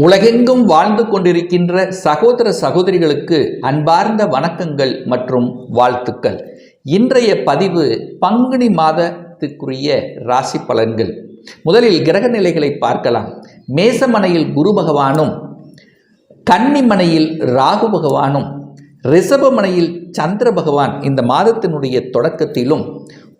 உலகெங்கும் வாழ்ந்து கொண்டிருக்கின்ற சகோதர சகோதரிகளுக்கு அன்பார்ந்த வணக்கங்கள் மற்றும் வாழ்த்துக்கள். இன்றைய பதிவு பங்குனி மாதத்துக்குரிய ராசி பலன்கள். முதலில் கிரக நிலைகளை பார்க்கலாம். மேசமனையில் குரு பகவானும் கன்னிமனையில் ராகு பகவானும் ரிஷபமனையில் சந்திர பகவான் இந்த மாதத்தினுடைய தொடக்கத்திலும்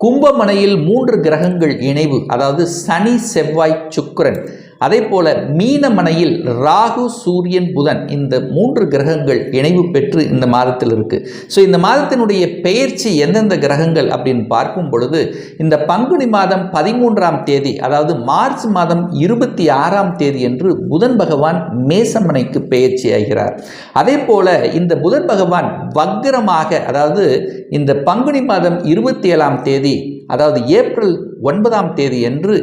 கும்பமனையில் மூன்று கிரகங்கள் இணைவு அதாவது சனி செவ்வாய் சுக்கரன் அதே போல மீனமனையில் ராகு சூரியன் புதன் இந்த மூன்று கிரகங்கள் இணைவு பெற்று இந்த மாதத்தில் இருக்குது ஸோ இந்த மாதத்தினுடைய பெயர்ச்சி எந்தெந்த கிரகங்கள் அப்படின்னு பார்க்கும் பொழுது இந்த பங்குனி மாதம் பதிமூன்றாம் தேதி அதாவது மார்ச் மாதம் இருபத்தி ஆறாம் தேதி என்று புதன் பகவான் மேசமனைக்கு பெயர்ச்சி ஆகிறார். அதே போல இந்த புதன் பகவான் வக்ரமாக அதாவது இந்த பங்குனி மாதம் இருபத்தி ஏழாம் தேதி அதாவது ஏப்ரல் ஒன்பதாம் தேதி என்று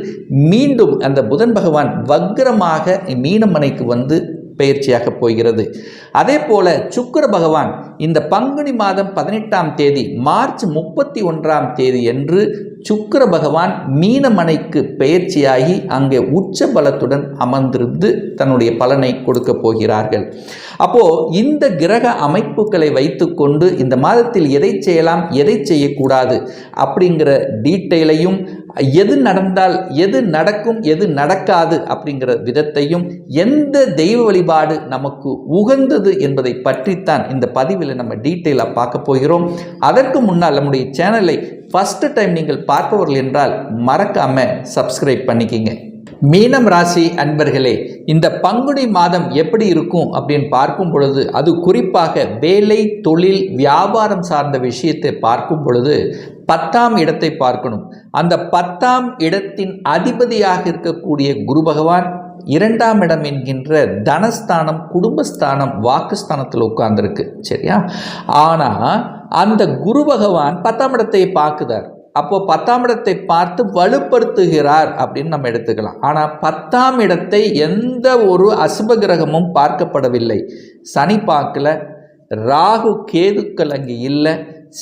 மீண்டும் அந்த புதன் பகவான் வக்ரமாக மீனமனைக்கு வந்து பெயர்ச்சியாக போகிறது. அதே போல சுக்கர பகவான் இந்த பங்குனி மாதம் பதினெட்டாம் தேதி மார்ச் முப்பத்தி ஒன்றாம் தேதி என்று சுக்கர பகவான் மீனமனைக்கு பெயர்ச்சியாகி அங்கே உச்ச பலத்துடன் அமர்ந்திருந்து தன்னுடைய பலனை கொடுக்க போகிறார்கள். அப்போ இந்த கிரக அமைப்புகளை வைத்துக்கொண்டு இந்த மாதத்தில் எதை செய்யலாம் எதை செய்யக்கூடாது அப்படிங்கிற டீட்டெயிலையும் எது நடந்தால் எது நடக்கும் எது நடக்காது அப்படிங்கிற விதத்தையும் எந்த தெய்வ வழிபாடு நமக்கு உகந்தது என்பதை பற்றித்தான் இந்த பதிவில் நம்ம டீட்டெயிலாக பார்க்க போகிறோம். அதற்கு முன்னால் நம்முடைய சேனலை ஃபஸ்ட்டு டைம் நீங்கள் பார்ப்பவர்கள் என்றால் மறக்காமல் சப்ஸ்கிரைப் பண்ணிக்கிங்க. மீனம் ராசி அன்பர்களே இந்த பங்குனி மாதம் எப்படி இருக்கும் அப்படின்னு பார்க்கும் பொழுது அது குறிப்பாக வேலை தொழில் வியாபாரம் சார்ந்த விஷயத்தை பார்க்கும் பொழுது பத்தாம் இடத்தை பார்க்கணும். அந்த பத்தாம் இடத்தின் அதிபதியாக இருக்கக்கூடிய குரு பகவான் இரண்டாம் இடம் என்கின்ற தனஸ்தானம் குடும்பஸ்தானம் வாக்குஸ்தானத்தில் உட்கார்ந்துருக்கு. சரியா? ஆனால் அந்த குரு பகவான் பத்தாம் இடத்தை பார்க்குதார் அப்போ பத்தாம் இடத்தை பார்த்து வலுப்படுத்துகிறார் அப்படின்னு நம்ம எடுத்துக்கலாம். ஆனால் பத்தாம் இடத்தை எந்த ஒரு அசுப கிரகமும் பார்க்கப்படவில்லை. சனி பார்க்கல ராகு கேதுக்கள் அங்கே இல்லை.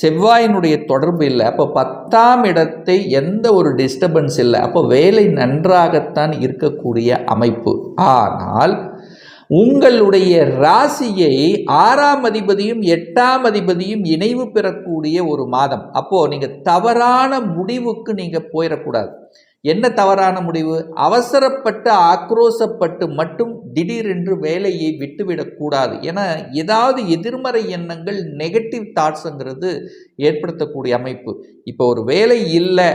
செவ்வாயினுடைய தொடர்பு இல்லை. அப்போ பத்தாம் இடத்தை எந்த ஒரு டிஸ்டர்பன்ஸ் இல்லை. அப்போ வேலை நன்றாகத்தான் இருக்கக்கூடிய அமைப்பு. ஆனால் உங்களுடைய ராசியை ஆறாம் அதிபதியும் எட்டாம் அதிபதியும் இணைவு பெறக்கூடிய ஒரு மாதம். அப்போது நீங்கள் தவறான முடிவுக்கு நீங்கள் போயிடக்கூடாது. என்ன தவறான முடிவு? அவசரப்பட்டு ஆக்ரோசப்பட்டு மட்டும் திடீரென்று வேலையை விட்டுவிடக்கூடாது என ஏதாவது எதிர்மறை எண்ணங்கள் நெகட்டிவ் தாட்ஸுங்கிறது ஏற்படுத்தக்கூடிய அமைப்பு. இப்போ ஒரு வேலை இல்லை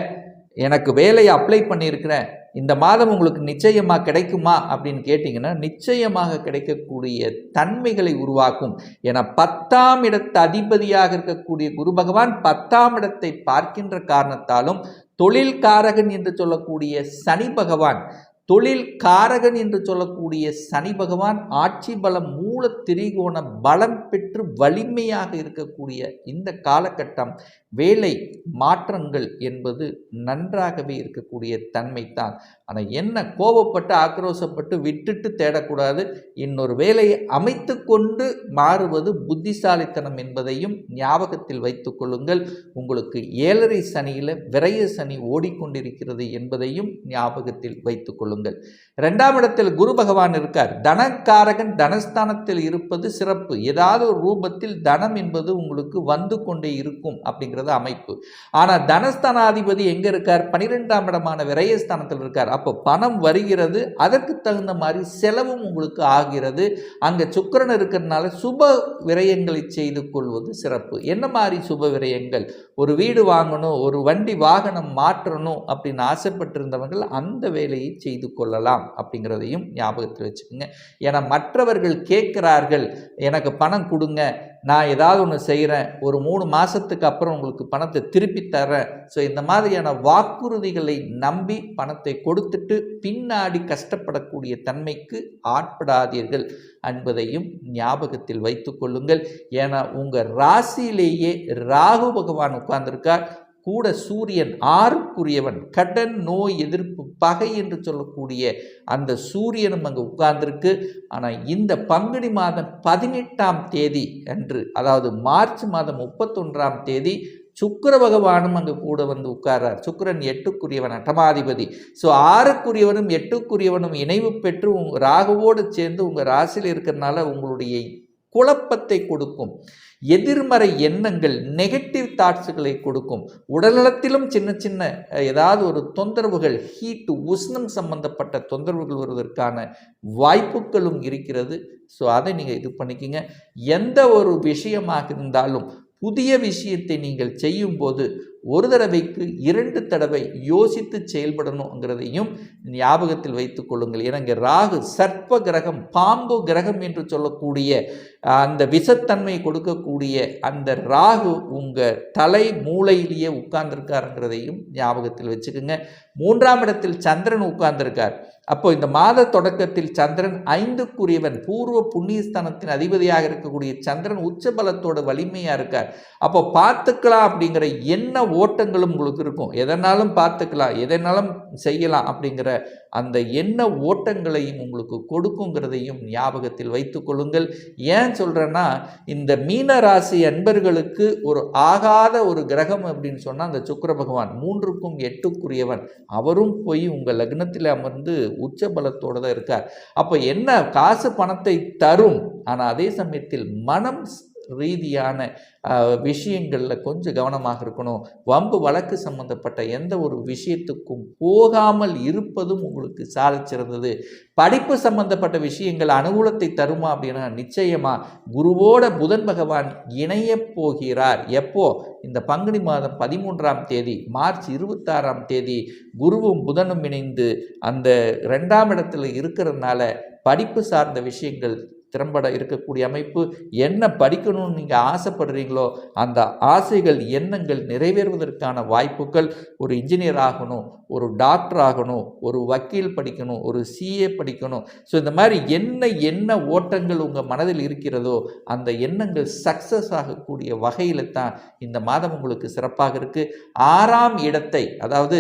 எனக்கு வேலையை அப்ளை பண்ணியிருக்கிறேன் இந்த மாதம் உங்களுக்கு நிச்சயமாக கிடைக்குமா? அப்படின்னு கேட்டிங்கன்னா நிச்சயமாக கிடைக்கக்கூடிய தன்மைகளை உருவாக்கும். ஏன்னா பத்தாம் இடத்து அதிபதியாக இருக்கக்கூடிய குரு பகவான் பத்தாம் இடத்தை பார்க்கின்ற காரணத்தாலும் தொழில் காரகன் என்று சொல்லக்கூடிய சனி பகவான் தொழில் காரகன் என்று சொல்லக்கூடிய சனி பகவான் ஆட்சி பலம் மூல திரிகோண பலம் பெற்று வலிமையாக இருக்கக்கூடிய இந்த காலகட்டம் வேலை மாற்றங்கள் என்பது நன்றாகவே இருக்கக்கூடிய தன்மை தான் ஆனால் என்ன கோபப்பட்டு ஆக்ரோசப்பட்டு விட்டுட்டு தேடக்கூடாது? இன்னொரு வேலையை அமைத்து கொண்டு மாறுவது புத்திசாலித்தனம் என்பதையும் ஞாபகத்தில் வைத்துக்கொள்ளுங்கள் உங்களுக்கு ஏழரை சனியில் விரைய சனி ஓடிக்கொண்டிருக்கிறது என்பதையும் ஞாபகத்தில் வைத்துக்கொள்ளுங்கள் ரெண்டாம் இடத்தில் குரு பகவான் இருக்கார். தனக்காரகன் தனஸ்தானத்தில் இருப்பது சிறப்பு. ஏதாவது ஒரு ரூபத்தில் தனம் என்பது உங்களுக்கு வந்து கொண்டே இருக்கும் அப்படிங்கிறது அமைப்பு. ஆனால் தனஸ்தானாதிபதி எங்கே இருக்கார்? பனிரெண்டாம் இடமான விரயஸ்தானத்தில் இருக்கார். அப்போ பணம் வருகிறது அதற்கு தகுந்த மாதிரி செலவும் உங்களுக்கு ஆகிறது. அங்கே சுக்கரன் இருக்கிறதுனால சுப விரயங்களை செய்து கொள்வது சிறப்பு. என்ன மாதிரி சுப விரயங்கள்? ஒரு வீடு வாங்கணும் ஒரு வண்டி வாகனம் மாற்றணும் அப்படின்னு ஆசைப்பட்டிருந்தவர்கள் அந்த வேலையை செய்து கொள்ளலாம் அப்படிங்கிறதையும் ஞாபகத்தில் வச்சுக்கோங்க. ஏன்னா மற்றவர்கள் கேட்கிறார்கள் எனக்கு பணம் கொடுங்க நான் ஏதாவது ஒன்று செய்கிறேன் ஒரு மூணு மாதத்துக்கு அப்புறம் உங்களுக்கு பணத்தை திருப்பி தரேன் ஸோ இந்த மாதிரியான வாக்குறுதிகளை நம்பி பணத்தை கொடுத்துட்டு பின்னாடி கஷ்டப்படக்கூடிய தன்மைக்கு ஆட்படாதீர்கள் என்பதையும் ஞாபகத்தில் வைத்து கொள்ளுங்கள். ஏன்னா உங்கள் ராசியிலேயே ராகு பகவான் உட்கார்ந்துருக்கார். கூட சூரியன் ஆறுக்குரியவன் கடன் நோய் எதிர்ப்பு பகை என்று சொல்லக்கூடிய அந்த சூரியனும் அங்கே உட்கார்ந்துருக்கு. ஆனால் இந்த பங்குனி மாதம் பதினெட்டாம் தேதி அன்று அதாவது மார்ச் மாதம் முப்பத்தொன்றாம் தேதி சுக்கிர பகவானும் அங்கே கூட வந்து உட்கார்றார். சுக்கிரன் எட்டுக்குரியவன் அட்டமாதிபதி. ஸோ ஆறுக்குரியவனும் எட்டுக்குரியவனும் இணைவு பெற்று உங்கள் ராகுவோடு சேர்ந்து உங்கள் ராசியில் இருக்கிறனால உங்களுடைய குழப்பத்தை கொடுக்கும். எதிர்மறை எண்ணங்கள் நெகட்டிவ் தாட்ஸுகளை கொடுக்கும். உடல்நலத்திலும் சின்ன சின்ன ஏதாவது ஒரு தொந்தரவுகள் ஹீட்டு உஷ்ணம் சம்பந்தப்பட்ட தொந்தரவுகள் வருவதற்கான வாய்ப்புகளும் இருக்கிறது. ஸோ அதை நீங்கள் இது பண்ணிக்கிங்க. எந்த ஒரு விஷயமாக இருந்தாலும் புதிய விஷயத்தை நீங்கள் செய்யும்போது ஒரு தடவைக்கு இரண்டு தடவை யோசித்து செயல்படணுங்கிறதையும் ஞாபகத்தில் வைத்துக் கொள்ளுங்கள். ஏன்னா இங்கே ராகு சர்ப்ப கிரகம் பாம்பு கிரகம் என்று சொல்லக்கூடிய அந்த விஷத்தன்மை கொடுக்கக்கூடிய அந்த ராகு உங்கள் தலை மூளையிலேயே உட்கார்ந்துருக்காருங்கிறதையும் ஞாபகத்தில் வச்சுக்கோங்க. மூன்றாம் இடத்தில் சந்திரன் உட்கார்ந்திருக்கார். அப்போ இந்த மாத தொடக்கத்தில் சந்திரன் ஐந்துக்குரியவன் பூர்வ புண்ணியஸ்தானத்தின் அதிபதியாக இருக்கக்கூடிய சந்திரன் உச்சபலத்தோட வலிமையாக இருக்கார். அப்போ பார்த்துக்கலாம் அப்படிங்கிற என்ன ஓட்டங்களும் உங்களுக்கு இருக்கும். எதனாலும் பார்த்துக்கலாம் எதனாலும் செய்யலாம் அப்படிங்கிற அந்த எண்ண ஓட்டங்களையும் உங்களுக்கு கொடுக்குங்கிறதையும் ஞாபகத்தில் வைத்துக் கொள்ளுங்கள். ஏன் சொல்கிறேன்னா இந்த மீன ராசி அன்பர்களுக்கு ஒரு ஆகாத ஒரு கிரகம் அப்படின்னு சொன்னால் அந்த சுக்கர பகவான் மூன்றுக்கும் எட்டுக்குரியவன். அவரும் போய் உங்கள் லக்னத்தில் அமர்ந்து உச்ச பலத்தோடு தான் இருக்கார். அப்போ என்ன? காசு பணத்தை தரும். ஆனால் அதே சமயத்தில் மனம் ரீதியான விஷயங்களில் கொஞ்சம் கவனமாக இருக்கணும். வம்பு வழக்கு சம்பந்தப்பட்ட எந்த ஒரு விஷயத்துக்கும் போகாமல் இருப்பதும் உங்களுக்கு சாதிச்சிருந்தது படிப்பு சம்பந்தப்பட்ட விஷயங்கள் அனுகூலத்தை தருமா அப்படின்னா நிச்சயமாக குருவோட புதன் பகவான் இணைய போகிறார். எப்போ? இந்த பங்குனி மாதம் பதிமூன்றாம் தேதி மார்ச் இருபத்தாறாம் தேதி குருவும் புதனும் இணைந்து அந்த ரெண்டாம் இடத்துல இருக்கிறதுனால படிப்பு சார்ந்த விஷயங்கள் திறம்பட இருக்கக்கூடிய அமைப்பு. என்ன படிக்கணும்னு நீங்கள் ஆசைப்படுறீங்களோ அந்த ஆசைகள் எண்ணங்கள் நிறைவேறுவதற்கான வாய்ப்புகள் ஒரு இன்ஜினியர் ஆகணும் ஒரு டாக்டர் ஆகணும் ஒரு வக்கீல் படிக்கணும் ஒரு சிஏ படிக்கணும். ஸோ இந்த மாதிரி என்ன என்ன ஓட்டங்கள் உங்கள் மனதில் இருக்கிறதோ அந்த எண்ணங்கள் சக்ஸஸ் ஆகக்கூடிய வகையில் தான் இந்த மாதம் உங்களுக்கு சிறப்பாக இருக்குது ஆறாம் இடத்தை அதாவது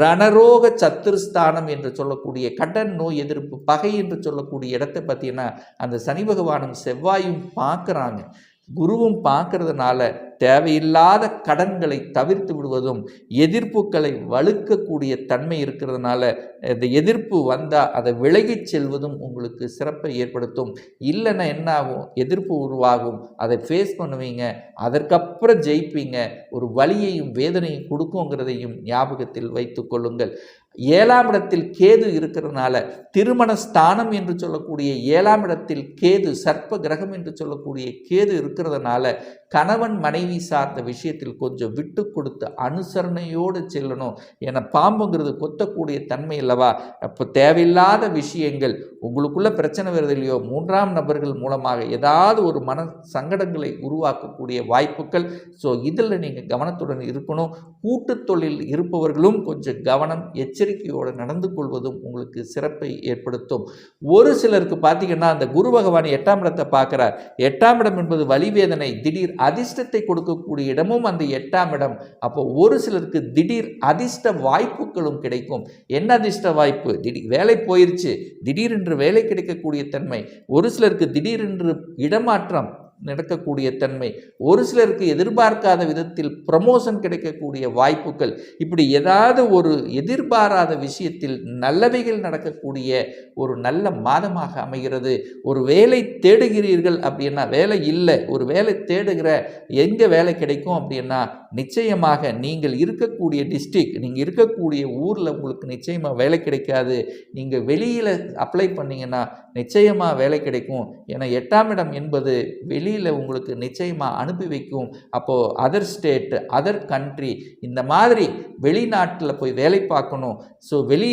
ரணரோக சத்துருஸ்தானம் என்று சொல்லக்கூடிய கடன் நோய் எதிர்ப்பு பகை என்று சொல்லக்கூடிய இடத்தை பார்த்தீங்கன்னா அந்த சனி பகவானும் செவ்வாயும் பார்க்குறாங்க. குருவும் பார்க்கறதுனால தேவையில்லாத கடன்களை தவிர்த்து விடுவதும் எதிர்ப்புகளை வலுக்கக்கூடிய தன்மை இருக்கிறதுனால இந்த எதிர்ப்பு வந்தால் அதை விலகிச் செல்வதும் உங்களுக்கு சிறப்பை ஏற்படுத்தும். இல்லைன்னா என்ன ஆகும் எதிர்ப்பு உருவாகும். அதை ஃபேஸ் பண்ணுவீங்க. அதற்கப்புறம் ஜெயிப்பீங்க. ஒரு வழியையும் வேதனையும் கொடுக்குங்கிறதையும் ஞாபகத்தில் வைத்து கொள்ளுங்கள். ஏழாம் இடத்தில் கேது இருக்கிறதுனால திருமண ஸ்தானம் என்று சொல்லக்கூடிய ஏழாம் இடத்தில் கேது சர்ப்ப கிரகம் என்று சொல்லக்கூடிய கேது இருக்கிறதுனால கணவன் மனைவி சார்ந்த விஷயத்தில் கொஞ்சம் விட்டு கொடுத்து அனுசரணையோடு செல்லணும் ஏன்னா பாம்புங்கிறது கொத்தக்கூடிய தன்மை அல்லவா? அப்போ தேவையில்லாத விஷயங்கள் உங்களுக்குள்ள பிரச்சனை வருது இல்லையோ மூன்றாம் நபர்கள் மூலமாக ஏதாவது ஒரு மன சங்கடங்களை உருவாக்கக்கூடிய வாய்ப்புகள். ஸோ இதில் நீங்கள் கவனத்துடன் இருக்கணும். கூட்டு தொழில் இருப்பவர்களும் கொஞ்சம் கவனம் எச்சரிக்கையோடு நடந்து கொள்வதும் உங்களுக்கு சிறப்பை ஏற்படுத்தும். ஒரு சிலருக்கு பார்த்தீங்கன்னா அந்த குரு பகவான் எட்டாம் இடத்தை பார்க்குறார். எட்டாம் இடம் என்பது வலிவேதனை திடீர் அதிர்ஷ்டத்தை கொடுக்கக்கூடிய இடமும் அந்த எட்டாம் இடம். அப்போ ஒரு சிலருக்கு திடீர் அதிர்ஷ்ட வாய்ப்புகளும் கிடைக்கும். என்ன அதிர்ஷ்ட வாய்ப்பு? திடீர் வேலை போயிருச்சு. திடீரென்று வேலை கிடைக்கக்கூடிய தன்மை. ஒரு சிலருக்கு திடீரென்று இடமாற்றம் நடக்கக்கூடிய தன்மை. ஒரு சிலருக்கு எதிர்பார்க்காத விதத்தில் ப்ரமோஷன் கிடைக்கக்கூடிய வாய்ப்புகள். இப்படி ஏதாவது ஒரு எதிர்பாராத விஷயத்தில் நல்லவைகள் நடக்கக்கூடிய ஒரு நல்ல மாதமாக அமைகிறது. ஒரு வேலை தேடுகிறீர்கள் அப்படின்னா வேலை இல்லை. ஒரு வேலை தேடுகிற எங்கே வேலை கிடைக்கும் அப்படின்னா நிச்சயமாக நீங்கள் இருக்கக்கூடிய டிஸ்ட்ரிக் நீங்கள் இருக்கக்கூடிய ஊரில் உங்களுக்கு நிச்சயமாக வேலை கிடைக்காது. நீங்கள் வெளியில் அப்ளை பண்ணீங்கன்னா நிச்சயமாக வேலை கிடைக்கும். ஏன்னா எட்டாம் இடம் என்பது வெளியில் உங்களுக்கு நிச்சயமாக அனுப்பி வைக்கும். அப்போது அதர் ஸ்டேட் அதர் கண்ட்ரி இந்த மாதிரி வெளிநாட்டில் போய் வேலை பார்க்கணும். ஸோ வெளி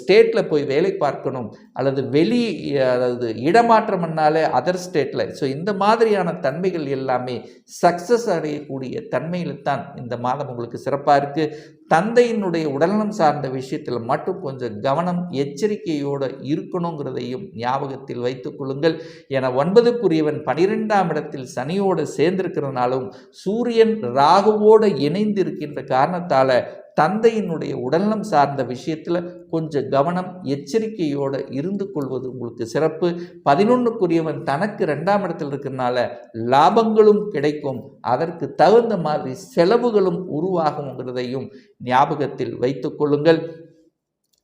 ஸ்டேட்டில் போய் வேலை பார்க்கணும். அல்லது வெளி அதாவது இடமாற்றம்னாலே அதர் ஸ்டேட்டில் ஸோ இந்த மாதிரியான தன்மைகள் எல்லாமே சக்ஸஸ் அடையக்கூடிய தன்மையில் தான் இந்த மாதம் உங்களுக்கு சிறப்பாக இருக்குது தந்தையினுடைய உடல்நலம் சார்ந்த விஷயத்தில் மட்டும் கொஞ்சம் கவனம் எச்சரிக்கையோடு இருக்கணுங்கிறதையும் ஞாபகத்தில் வைத்துக் கொள்ளுங்கள். என ஒன்பதுக்குரியவன் பனிரெண்டாம் இடத்தில் சனியோடு சேர்ந்திருக்கிறதுனாலும் சூரியன் ராகுவோடு இணைந்து இருக்கின்ற காரணத்தால் தந்தையினுடைய உடல்நலம் சார்ந்த விஷயத்தில் கொஞ்சம் கவனம் எச்சரிக்கையோடு இருந்து கொள்வது உங்களுக்கு சிறப்பு. பதினொன்றுக்குரியவன் தனக்கு ரெண்டாம் இடத்தில் இருக்கிறனால லாபங்களும் கிடைக்கும். அதற்கு தகுந்த மாதிரி செலவுகளும் உருவாகுங்கிறதையும் ஞாபகத்தில் வைத்துக்கொள்ளுங்கள்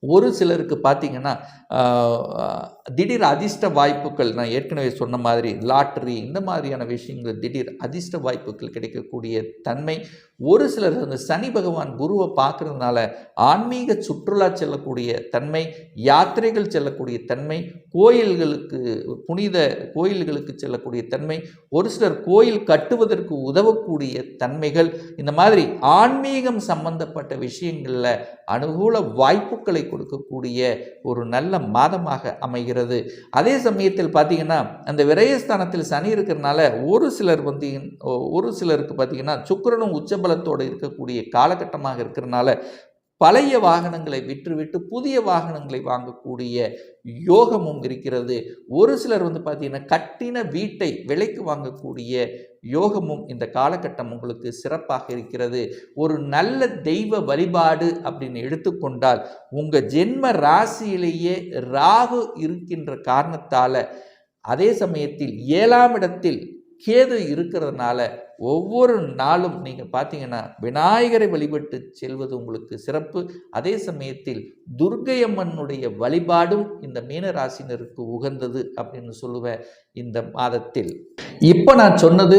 ஒரு சிலருக்கு பார்த்தீங்கன்னா திடீர் அதிர்ஷ்ட வாய்ப்புகள் நான் ஏற்கனவே சொன்ன மாதிரி லாட்டரி இந்த மாதிரியான விஷயங்கள் திடீர் அதிர்ஷ்ட வாய்ப்புகள் கிடைக்கக்கூடிய தன்மை. ஒரு சிலர் அந்த சனி பகவான் குருவை பார்க்குறதுனால ஆன்மீக சுற்றுலா செல்லக்கூடிய தன்மை யாத்திரைகள் செல்லக்கூடிய தன்மை கோயில்களுக்கு புனித கோயில்களுக்கு செல்லக்கூடிய தன்மை ஒரு சிலர் கோயில் கட்டுவதற்கு உதவக்கூடிய தன்மைகள் இந்த மாதிரி ஆன்மீகம் சம்பந்தப்பட்ட விஷயங்களில் அனுகூல வாய்ப்புகளை கொடுக்கக்கூடிய ஒரு நல்ல மாதமாக அமைகிறது. அதே சமயத்தில் பார்த்தீங்கன்னா அந்த விரயஸ்தானத்தில் சனி இருக்கிறனால ஒரு சிலர் வந்து ஒரு சிலருக்கு பார்த்தீங்கன்னா சுக்கிரனும் உச்சபலத்தோடு இருக்கக்கூடிய காலகட்டமாக இருக்கிறனால பழைய வாகனங்களை விற்றுவிட்டு புதிய வாகனங்களை வாங்கக்கூடிய யோகமும் இருக்கிறது. ஒரு சிலர் வந்து பார்த்தீங்கன்னா கட்டின வீட்டை விலைக்கு வாங்கக்கூடிய யோகமும் இந்த காலகட்டம் உங்களுக்கு சிறப்பாக இருக்கிறது. ஒரு நல்ல தெய்வ வழிபாடு அப்படின்னு எடுத்துக்கொண்டால் உங்கள் ஜென்ம ராசியிலேயே ராகு இருக்கின்ற காரணத்தால் அதே சமயத்தில் ஏழாம் இடத்தில் கேது இருக்கிறதுனால ஒவ்வொரு நாளும் நீங்கள் பார்த்தீங்கன்னா விநாயகரை வழிபட்டு செல்வது உங்களுக்கு சிறப்பு. அதே சமயத்தில் துர்க்கை அம்மனுடைய வழிபாடும் இந்த மீனராசினருக்கு உகந்தது அப்படின்னு சொல்லுவேன் இந்த மாதத்தில். இப்போ நான் சொன்னது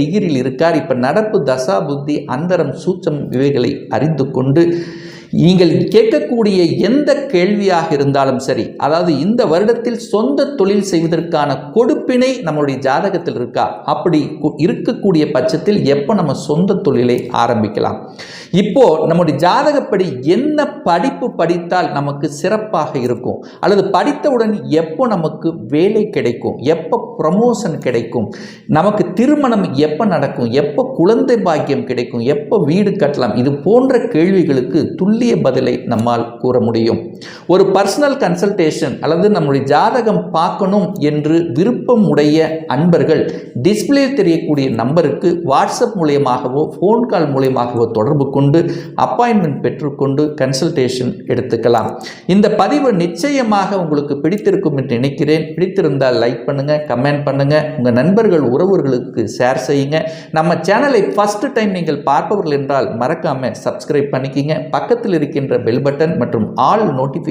டிகிரியில் இருக்கார். இப்போ நடப்பு தசா புத்தி அந்தரம் சூச்சம் இவைகளை அறிந்து கொண்டு நீங்கள் கேட்கக்கூடிய எந்த கேள்வியாக இருந்தாலும் சரி அதாவது இந்த வருடத்தில் சொந்த தொழில் செய்வதற்கான கொடுப்பினை நம்மளுடைய ஜாதகத்தில் இருக்கா? அப்படி கு- இருக்கக்கூடிய பட்சத்தில் எப்போ நம்ம சொந்த தொழிலை ஆரம்பிக்கலாம்? இப்போ நம்முடைய ஜாதகப்படி என்ன படிப்பு படித்தால் நமக்கு சிறப்பாக இருக்கும்? அல்லது படித்தவுடன் எப்போ நமக்கு வேலை கிடைக்கும்? எப்போ ப்ரமோஷன் கிடைக்கும்? நமக்கு திருமணம் எப்போ நடக்கும்? எப்போ குழந்தை பாக்கியம் கிடைக்கும்? எப்போ வீடு கட்டலாம்? இது போன்ற கேள்விகளுக்கு துல்லிய பதிலை நம்மால் கூற முடியும். ஒரு பர்சனல் கன்சல்டேஷன் அல்லது நம்முடைய ஜாதகம் பார்க்கணும் என்று விருப்பம் உடைய அன்பர்கள் டிஸ்பிளே தெரியக்கூடிய நம்பருக்கு வாட்ஸ்அப் மூலியமாகவோ ஃபோன் கால் மூலியமாகவோ தொடர்பு கொண்டு அப்பாயின்மெண்ட் பெற்றுக்கொண்டு கன்சல்டேஷன் எடுத்துக்கலாம். இந்த பதிவு நிச்சயமாக உங்களுக்கு பிடித்திருக்கும் என்று நினைக்கிறேன். பிடித்திருந்தால் லைக் பண்ணுங்கள் கமெண்ட் பண்ணுங்கள் உங்கள் நண்பர்கள் உறவுகளுக்கு ஷேர் செய்யுங்க. நம்ம சேனலை ஃபஸ்ட்டு டைம் நீங்கள் பார்ப்பவர்கள் என்றால் மறக்காமல் சப்ஸ்கிரைப் பண்ணிக்கிங்க. பக்கத்தில் இருக்கின்ற பெல் பட்டன் மற்றும் ஆல் நோட்டிஃபிகேஷன்